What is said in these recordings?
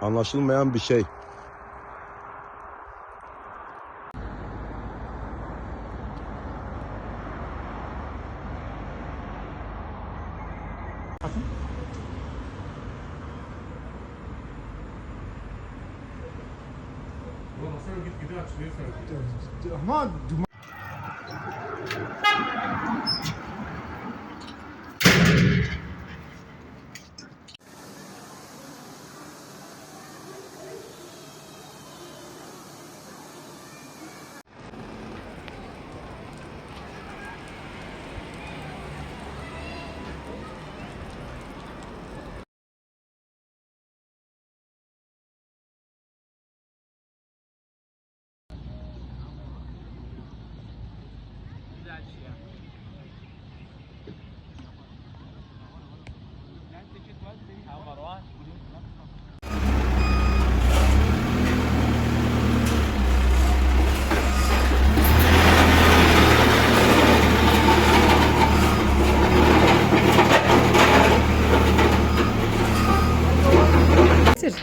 Anlaşılmayan bir şey. Ama Getir.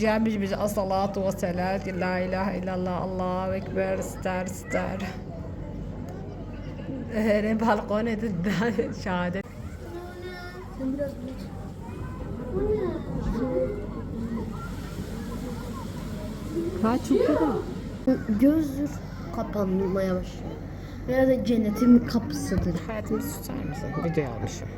Camiz biz as-salatu ve selat la ilahe illallah Allahu ekber ister ister. Ne balkona da şehadet. Ha çok güzel. Gözler kapanmaya başlıyor. Veya da cennetin kapısıdır. Hayatımı susar mısın? Video almışım.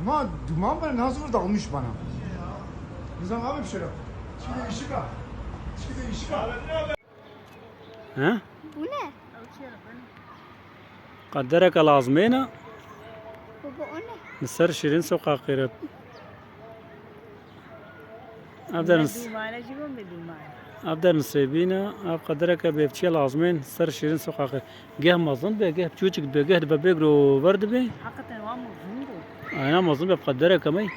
Ama duman bana nasıl burada dalmış bana. Nizam abi bir şey yap. Şimdi ışık al. Şimdi ışık al. He? Bu ne? Kaderek lazım bana. نسر شيرين سوق قرب أبدأ نس أبدأ نسيبينا أب قدرك بيبتشي العظمين سر شيرين سوق قرب جه مظن بيه جه بتشوتك بيه جه ببيجرو برد بيه حقا waa maqsuudo أنا مظن بقدرك مي